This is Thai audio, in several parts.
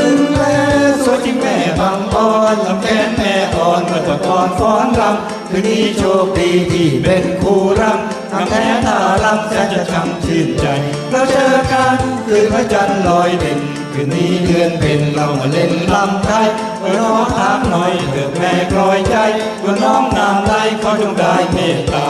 ลึงแลสวยจริงแม่บางอ่อนลำแขนแม่อ่อนเมื่อตะกอนฟ้อนรำคืนนี้โชคดีที่เป็นคู่รำทำแท้ท่ารำแสนจะช่ำชื่นใจ เราเจอกันคืนพระจันทร์ลอยเด่นคืนนี้เดือนเพ็ญเรามาเล่นลำไทยเออน้องถามหน่อยเถิดแม่กลอยใจว่าน้องนามใดเขาจงได้เมตตา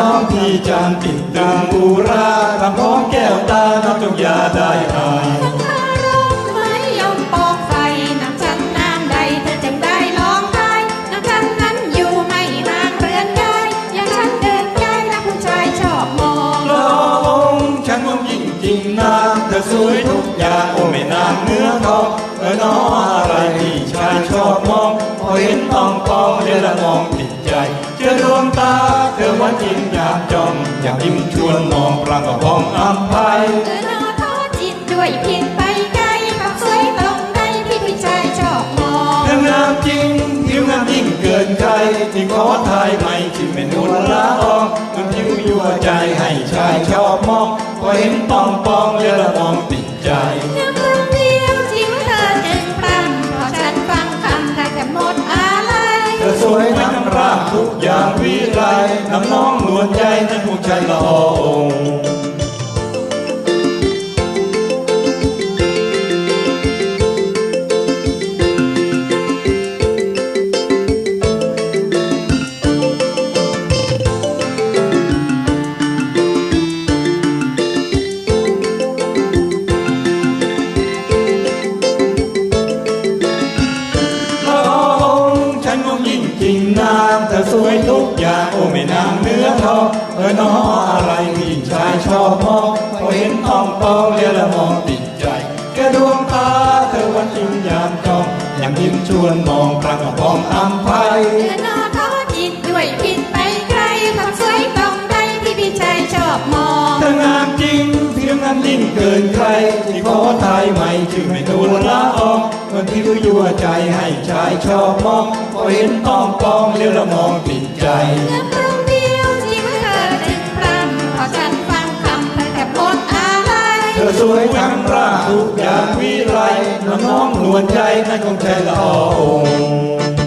น้ำน้องพี่จานติดตึงบูราทำพ้องแก้วตาน้องจงอย่าได้อายทั้งคารมไม่ยอมปองไฟน้ำฉันน้ำใดเธอจึงได้ร้องไห้น้ำฉันนั้นอยู่ไม่ห่างเรือนยายอย่างฉันเดินยายนะผู้ชายชอบมองละองค์ฉันมองยิ่งจริงนางเธอสวยทุกอย่างโอ้ไม่นางเนื้อทองเออน้ออะไรที่ชายชอบมองพอเห็นตองปองเดี๋ยวละมองติด ใจเจอดวงตาเธอว่าจริงอยากจองอยากยิ้มชวนมองปรางกับพองอัมภัยเออนาทอจิตด้วยผิดไปไกลความสวยตรงใดที่พี่ชายชอบมองเธองามจริงผิวงามยิ่งเกินใครที่ขอทายไม่ที่เป็นนุนละอองมันผิวยั่วใจให้ชายชอบมองพอเห็นปองปองเดี๋ยวละมองติดใจ ลน้ำน้องนวลใจนั้นผู้ชายละอองละองฉันมองยิ่งจริงนามเธอสว ยทุกอย่างโอ้ไม่นางเนื้อทองเออน้ออะไรที่ชายชอบมองพอเห็นทองปองเดี๋ยวละมองติดใจแค่ดวงตาเธอวันจริงยามจองยังยิ้มชวนมองปรางกับพองอัมภัยเธอนาทอจิตด้วยผิดไปไกลความสวยตรงใดที่พี่ชายชอบมองเธองามจริงเพียงงามยิ่งเกินใคร ที่ขอทายใหม่ชื่อไม่นูละอองคนที่รู้ยั่วใจให้ชายชอบมองพอเห็นต้องปองเลี้ยวละมองติดใจเพียงครั้งเดียวที่ว่าเธอจึงพรำเพราะฉันฟังคำแต่หมดอะไรเธอสวยทั้งร่างทุกอย่างวิไลน้องน้องนวลใจนั่นคงใช่ละออง